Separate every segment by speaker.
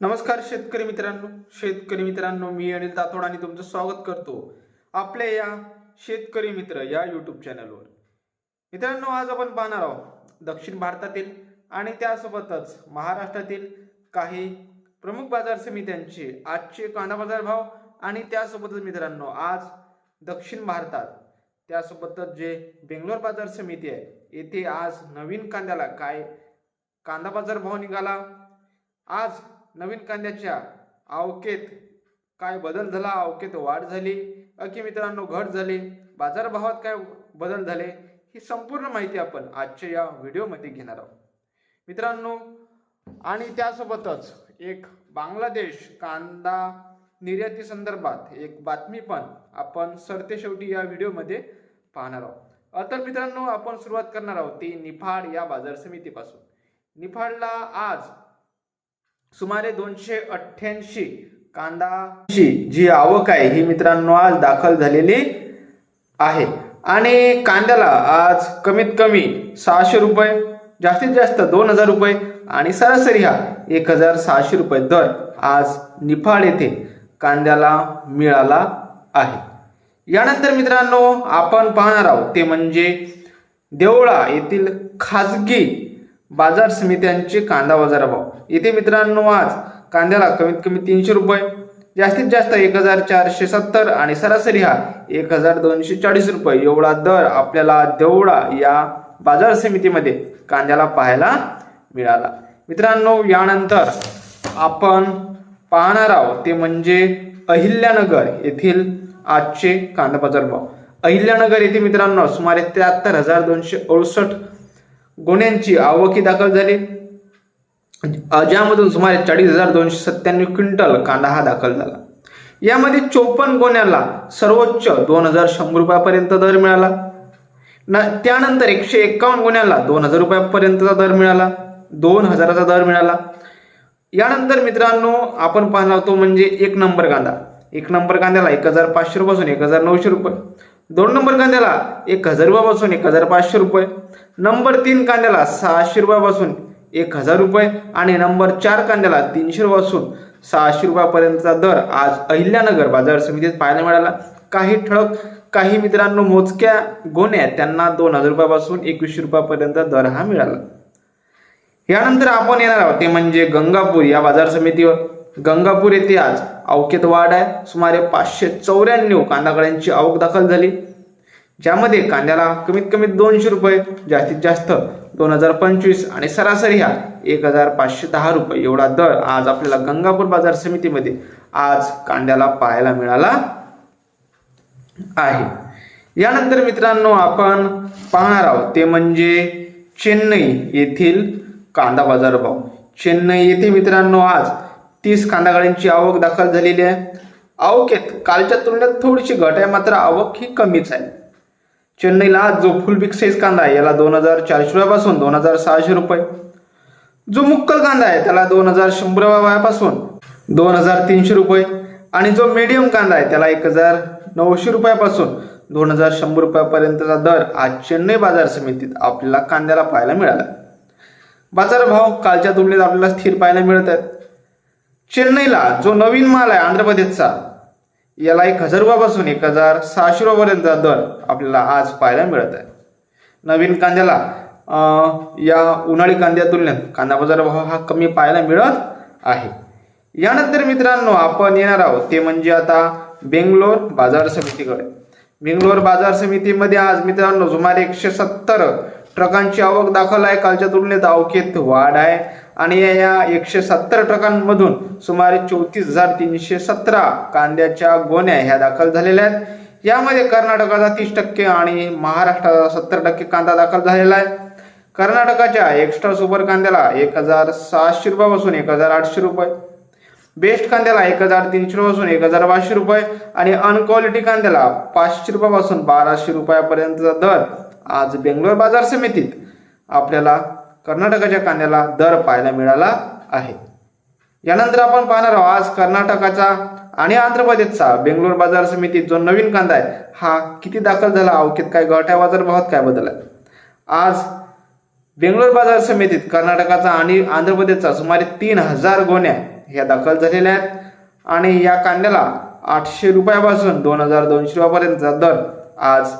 Speaker 1: नमस्कार शेतकरी मित्रांनो. शेतकरी मित्रांनो मी अनिल तातोड आणि तुमचं स्वागत करतो आपल्या या शेतकरी मित्र या यूट्यूब चॅनलवर मित्रांनो आज आपण पाहणार आहोत दक्षिण भारतातील आणि त्यासोबतच महाराष्ट्रातील काही प्रमुख बाजार समित्यांचे आजचे कांदा बाजार भाव आणि त्यासोबतच मित्रांनो आज दक्षिण भारतात त्यासोबतच जे बेंगलोर बाजार समिती आहे येथे आज नवीन कांद्याला काय कांदा बाजार भाव निघाला? आज नवीन कांद्याच्या आवकेत काय बदल झाला? आवकेत वाढ झाली. अकी मित्रांनो घट झाली. बाजारभावात काय बदल झाले? ही संपूर्ण माहिती आपण आजच्या या व्हिडिओमध्ये घेणार आहोत. मित्रांनो आणि त्यासोबतच एक बांगलादेश कांदा निर्याती संदर्भात एक बातमी पण आपण सरते शेवटी या व्हिडिओमध्ये पाहणार आहोत. तर मित्रांनो आपण सुरुवात करणार आहोत ती निफाड या बाजार समितीपासून. निफाडला आज सुमारे दोनशे अठ्ठ्याऐंशी कांदा जी आवक आहे ही मित्रांनो आज दाखल झालेली आहे. आणि कांद्याला आज कमीत कमी सहाशे रुपये जास्तीत जास्त दोन हजार रुपये आणि सरासरी हा एक हजार सहाशे रुपये दर आज निफाड येथे कांद्याला मिळाला आहे. यानंतर मित्रांनो आपण पाहणार आहोत ते म्हणजे देवळा येथील खाजगी बाजार समित्यांचे कांदा बाजार भाव येथे मित्रांनो आज कांद्याला कमीत कमी तीनशे रुपये जास्तीत जास्त एक हजार चारशे सत्तर आणि सरासरी हा एक हजार दोनशे चाळीस रुपये. एवढा दर आपल्याला देवळा या बाजार समितीमध्ये कांद्याला पाहायला मिळाला. मित्रांनो यानंतर आपण पाहणार आहोत ते म्हणजे अहिल्यानगर येथील आजचे कांदा बाजार भाव अहिल्यानगर येथे मित्रांनो सुमारे त्र्याहत्तर हजार दोनशे अडुसष्ट गुन्ह्यांची आवकी दाखल झाली. ज्यामधून सुमारे चाळीस हजार दोनशे सत्त्याण्णव क्विंटल कांदा हा दाखल झाला. यामध्ये चोपन्न गोण्याला सर्वोच्च दोन हजार शंभर रुपयापर्यंत दर मिळाला. न त्यानंतर एकशे एक्कावन्न गुन्ह्याला दोन हजार रुपयापर्यंतचा दर मिळाला. दोन हजाराचा दर मिळाला. यानंतर मित्रांनो आपण पाहणार तो म्हणजे एक नंबर कांदा. एक नंबर कांद्याला एक हजार पाचशे रुपयापासून एक हजार नऊशे रुपये. दोन नंबर कांद्याला एक हजार रुपयापासून एक हजार पाचशे रुपये. नंबर तीन कांद्याला सहाशे रुपयापासून एक हजार रुपये आणि नंबर चार कांद्याला तीनशे रुपयापासून सहाशे रुपयापर्यंतचा दर आज अहिल्यानगर बाजार समितीत पाहायला मिळाला. काही ठळक काही मित्रांनो मोजक्या गोण्या त्यांना दोन हजार रुपयापासून एकवीसशे रुपयापर्यंत दर हा मिळाला. यानंतर आपण येणार आहोत ते म्हणजे गंगापूर या बाजार समितीवर. गंगापूर येथे आज अवकेत वाढ आहे. सुमारे पाचशे चौऱ्याण्णव कांदाकड्यांची आवक दाखल झाली. ज्यामध्ये कांद्याला कमीत कमी दोनशे रुपये जास्तीत जास्त दोन हजार पंचवीस आणि सरासरी हा एक हजार पाचशे दहा रुपये एवढा दर आज आपल्याला गंगापूर बाजार समितीमध्ये आज कांद्याला पाहायला मिळाला आहे. यानंतर मित्रांनो आपण पाहणार आहोत ते म्हणजे चेन्नई येथील कांदा बाजार भाव चेन्नई येथे मित्रांनो आज तीस कांदागाड्यांची आवक दाखल झालेली आहे. आवकेत कालच्या तुलनेत थोडीशी घट आहे मात्र आवक ही कमीच आहे. चेन्नईला जो फुल बिग साईज कांदा आहे याला दोन हजार चारशे रुपयापासून दोन हजार सहाशे रुपये. जो मुक्कल कांदा आहे त्याला दोन हजार शंभर रुपयापासून दोन हजार तीनशे रुपये. आणि जो मीडियम कांदा आहे त्याला एक हजार नऊशे रुपयापासून दोन हजार शंभर रुपयापर्यंतचा दर आज चेन्नई बाजार समितीत आपल्याला कांद्याला पाहायला मिळाला. बाजारभाव कालच्या तुलनेत आपल्याला स्थिर पाहायला मिळत आहेत. चेन्नईला जो नवीन माल आहे आंध्र प्रदेशचा याला एक हजार रुपयापासून एक हजार सहाशे रुपयापर्यंतचा दर आपल्याला आज पाहायला मिळत आहे. नवीन कांद्याला या उन्हाळी कांद्या तुलनेत कांदा बाजार भाव हा कमी पाहायला मिळत आहे. यानंतर मित्रांनो आपण येणार आहोत ते म्हणजे आता बेंगलोर बाजार समितीकडे. बेंगलोर बाजार समितीमध्ये आज मित्रांनो सुमारे एकशे सत्तर ट्रकांची आवक दाखल आहे. कालच्या तुलनेत आवकेत वाढ आहे. आणि या- एकशे सत्तर ट्रकांमधून सुमारे चौतीस हजार तीनशे सतरा कांद्याच्या गोण्या ह्या दाखल झालेल्या आहेत. यामध्ये कर्नाटकाचा तीस टक्के आणि महाराष्ट्राचा सत्तर टक्के कांदा दाखल झालेला आहे. कर्नाटकाच्या एक्स्ट्रा सुपर कांद्याला एक हजार सहाशे रुपयापासून एक हजार आठशे रुपये. बेस्ट कांद्याला एक हजार तीनशे रुपयापासून एक हजार पाचशे रुपये. आणि अनक्वालिटी कांद्याला पाचशे रुपयापासून बाराशे रुपयापर्यंतचा दर आज बेंगलोर बाजार समितीत आपल्याला कर्नाटकाच्या कांद्याला दर पाहायला मिळाला आहे. यानंतर आपण पाहणार आहोत आज कर्नाटकाचा आणि आंध्र प्रदेशचा बेंगलोर बाजार समितीत जो नवीन कांदा आहे हा किती दाखल झाला अवकेत काय गठ्या बाजार भावात काय बदल आहे? आज बेंगलोर बाजार समितीत कर्नाटकाचा आणि आंध्र प्रदेशचा सुमारे तीन हजार गोण्या ह्या दाखल झालेल्या आहेत. आणि या कांद्याला आठशे रुपयापासून दोन हजार दोनशे रुपयापर्यंतचा दर आज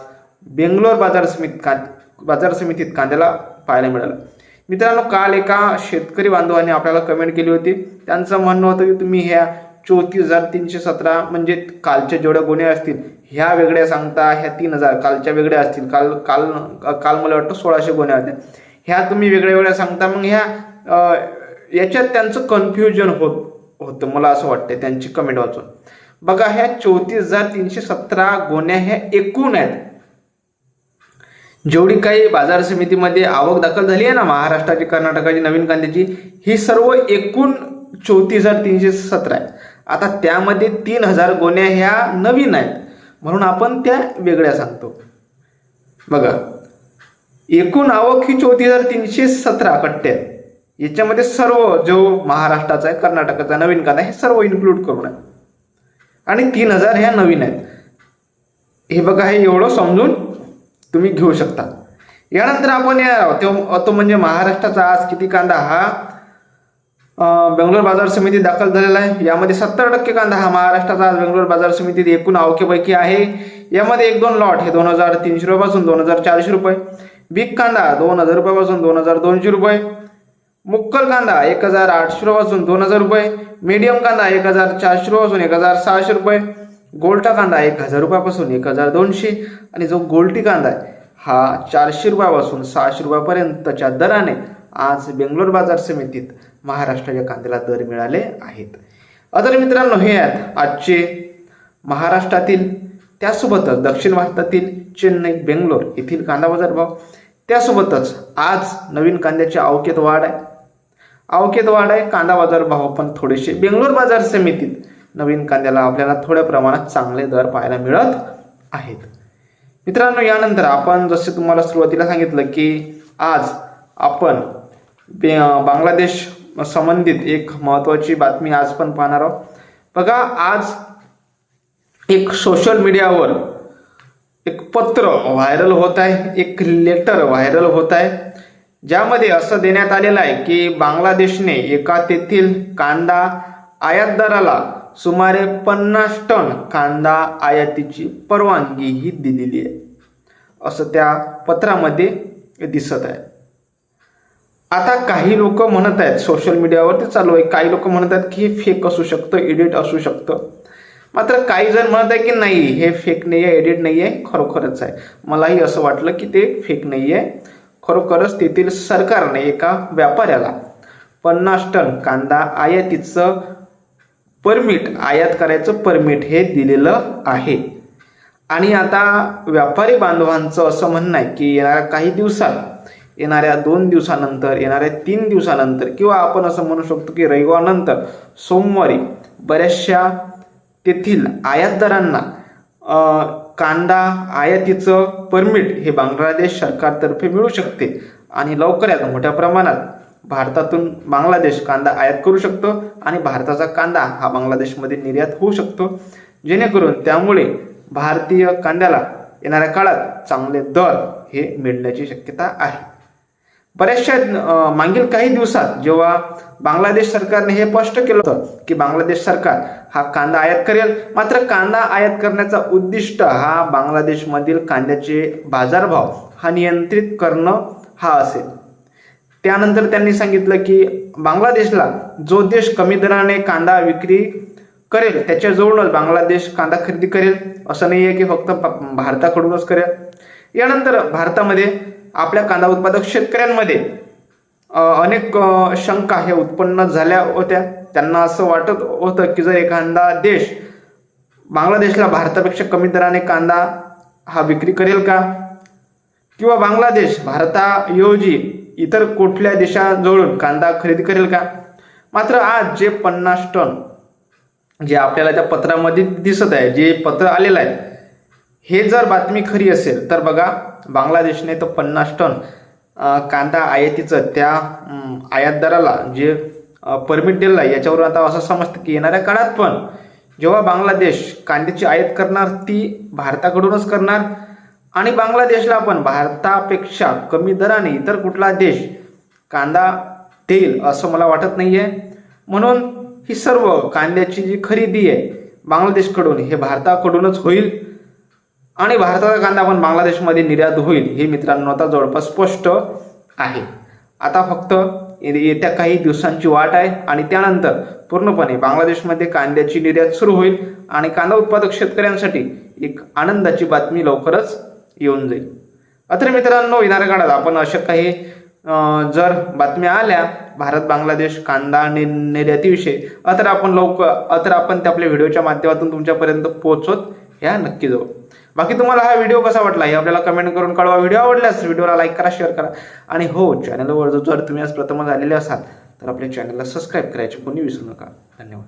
Speaker 1: बेंगलोर बाजार समिती का बाजार समितीत कांद्याला पाहायला मिळाला. मित्रांनो काल एका शेतकरी बांधवाने आपल्याला कमेंट केली होती. त्यांचं म्हणणं होतं की तुम्ही ह्या चौतीस हजार तीनशे सतरा म्हणजे कालच्या जेवढ्या गुन्हे असतील ह्या वेगळ्या सांगता ह्या तीन हजार कालच्या वेगळ्या असतील. काल काल काल मला वाटतं सोळाशे गुन्हे होते. ह्या तुम्ही वेगळ्या वेगळ्या सांगता मग ह्या याच्यात त्यांचं कन्फ्युजन होत होतं मला असं वाटतं त्यांची कमेंट वाचून. बघा ह्या चौतीस हजार तीनशे सतरा गुन्ह्या ह्या एकूण आहेत. जेवढी काही बाजार समितीमध्ये आवक दाखल झाली आहे ना महाराष्ट्राची कर्नाटकाची नवीन कांद्याची ही सर्व एकूण चौतीस हजार तीनशे सतरा आहे. आता त्यामध्ये तीन हजार गोण्या ह्या नवीन आहेत. म्हणून आपण त्या वेगळ्या सांगतो. बघा एकूण आवक ही चौतीस हजार तीनशे सतरा कट्टे आहे याच्यामध्ये सर्व जो महाराष्ट्राचा आहे कर्नाटकाचा नवीन कांदा हे सर्व इन्क्लूड करून आहे. आणि तीन हजार ह्या नवीन आहेत. हे बघा हे एवढं समजून तुम्ही घेऊ शकता. यानंतर आपण या तो तो म्हणजे महाराष्ट्राचा आज किती कांदा हा बेंगलोर बाजार समिती दाखल झालेला आहे. यामध्ये सत्तर टक्के कांदा हा महाराष्ट्राचा आज बेंगलोर बाजार समितीत एकूण आवकेपैकी आहे. यामध्ये एक दोन लॉट हे दोन हजार तीनशे रुपयापासून दोन हजार चारशे रुपये. बिग कांदा दोन हजार रुपयापासून दोन हजार दोनशे रुपये. मुक्कल कांदा एक हजार आठशे रुपयापासून दोन हजार रुपये. मीडियम कांदा एक हजार चारशे रुपयापासून एक हजार सहाशे रुपये. गोलटा कांदा एक हजार रुपयापासून एक हजार दोनशे आणि जो गोलटी कांदा आहे हा चारशे रुपयापासून सहाशे रुपयापर्यंतच्या दराने आज बेंगलोर बाजार समितीत महाराष्ट्राच्या कांद्याला दर मिळाले आहेत. अदर मित्रांनो हे आहेत आजचे महाराष्ट्रातील त्यासोबतच दक्षिण भारतातील चेन्नई बेंगलोर येथील कांदा बाजार भाव त्यासोबतच आज नवीन कांद्याच्या आवकेत वाढ आहे. आवकेत वाढ आहे कांदा बाजार भाव पण थोडेसे बेंगलोर बाजार समितीत नवीन कांद्याला आपल्याला थोड्या प्रमाणात चांगले दर पाहायला मिळत आहेत. मित्रांनो यानंतर आपण जसे तुम्हाला सुरुवातीला सांगितलं की आज आपण बांगलादेश संबंधित एक महत्त्वाची बातमी आज पण पाहणार आहोत. बघा आज एक सोशल मीडियावर एक पत्र व्हायरल होत आहे एक लेटर व्हायरल होत आहे. ज्यामध्ये असं देण्यात आलेलं आहे की बांगलादेशने एका तेथील कांदा आयातदाराला सुमारे पन्नास टन कांदा आयातीची परवानगीही दिलेली आहे. असं त्या पत्रामध्ये दिसत आहे. आता काही लोक म्हणत आहेत सोशल मीडियावरती चालू आहे. काही लोक म्हणत आहेत की हे फेक असू शकतं एडिट असू शकतं. मात्र काही जण म्हणत आहे की नाही हे फेक नाही आहे एडिट नाही आहे खरोखरच आहे. मलाही असं वाटलं की ते फेक नाही आहे खरोखरच तेथील सरकारने एका व्यापाऱ्याला पन्नास टन कांदा आयातीचं परमिट आयात करायचं परमिट हे दिलेलं आहे. आणि आता व्यापारी बांधवांचं असं म्हणणं आहे की येणाऱ्या काही दिवसात येणाऱ्या दोन दिवसानंतर येणाऱ्या तीन दिवसानंतर किंवा आपण असं म्हणू शकतो की रविवारनंतर सोमवारी बऱ्याचशा तेथील आयातदारांना कांदा आयातीचं परमिट हे बांगलादेश सरकारतर्फे मिळू शकते आणि लवकरात मोठ्या प्रमाणात भारतातून बांगलादेश कांदा आयात करू शकतो आणि भारताचा कांदा हा बांगलादेशमध्ये निर्यात होऊ शकतो. जेणेकरून त्यामुळे भारतीय कांद्याला येणाऱ्या काळात चांगले दर हे मिळण्याची शक्यता आहे. बऱ्याचशा मागील काही दिवसात जेव्हा बांगलादेश सरकारने हे स्पष्ट केलं होतं की बांगलादेश सरकार हा कांदा आयात करेल मात्र कांदा आयात करण्याचा उद्दिष्ट हा बांगलादेशमधील कांद्याचे बाजारभाव हा नियंत्रित करणं हा असेल. त्यानंतर त्यांनी सांगितलं की बांगलादेशला जो देश कमी दराने कांदा विक्री करेल त्याच्याजवळच बांगलादेश कांदा खरेदी करेल. असं नाही आहे की फक्त प- भारताकडूनच करेल. यानंतर भारतामध्ये आपल्या कांदा उत्पादक शेतकऱ्यांमध्ये अनेक शंका ह्या उत्पन्न झाल्या होत्या. त्यांना असं वाटत होतं की जर एखादा देश बांगलादेशला भारतापेक्षा कमी दराने कांदा हा विक्री करेल का? किंवा बांगलादेश भारताऐवजी इतर कुठल्या देशाजवळून कांदा खरेदी करेल का? मात्र आज जे पन्नास टन जे आपल्याला त्या पत्रामध्ये दिसत आहे जे पत्र आलेलं आहे हे जर बातमी खरी असेल तर बघा बांगलादेशने तर पन्नास टन कांदा आयातीचं त्या आयातदाराला जे परमिट दिलं आहे याच्यावरून आता असं समजतं की येणाऱ्या काळात पण जेव्हा बांगलादेश कांद्याची आयात करणार ती भारताकडूनच करणार आणि बांगलादेशला पण भारतापेक्षा कमी दराने इतर कुठला देश कांदा देईल असं मला वाटत नाही आहे म्हणून ही सर्व कांद्याची जी खरेदी आहे बांगलादेशकडून हे भारताकडूनच होईल आणि भारताचा कांदा पण बांगलादेशमध्ये निर्यात होईल हे मित्रांनो आता जवळपास स्पष्ट आहे. आता फक्त येत्या काही दिवसांची वाट आहे आणि त्यानंतर पूर्णपणे बांगलादेशमध्ये कांद्याची निर्यात सुरू होईल आणि कांदा उत्पादक शेतकऱ्यांसाठी एक आनंदाची बातमी लवकरच येऊन जाईल. अत्र मित्रांनो येणाऱ्या काळात आपण अशा काही जर बातम्या आल्या भारत बांगलादेश कांदा नि- निर्यातीविषयी अत्र आपण लवकर अत्र आपण ते आपल्या व्हिडिओच्या माध्यमातून तुमच्यापर्यंत पोहोचवत ह्या नक्की जाऊ. बाकी तुम्हाला हा व्हिडिओ कसा वाटला हे आपल्याला कमेंट करून कळवा. व्हिडिओ आवडल्यास व्हिडिओला लाईक करा शेअर करा. आणि हो चॅनलवर जर तुम्ही आज प्रथमच आलेले असाल तर आपल्या चॅनलला सबस्क्राईब करायचे कोणी विसरू नका. धन्यवाद.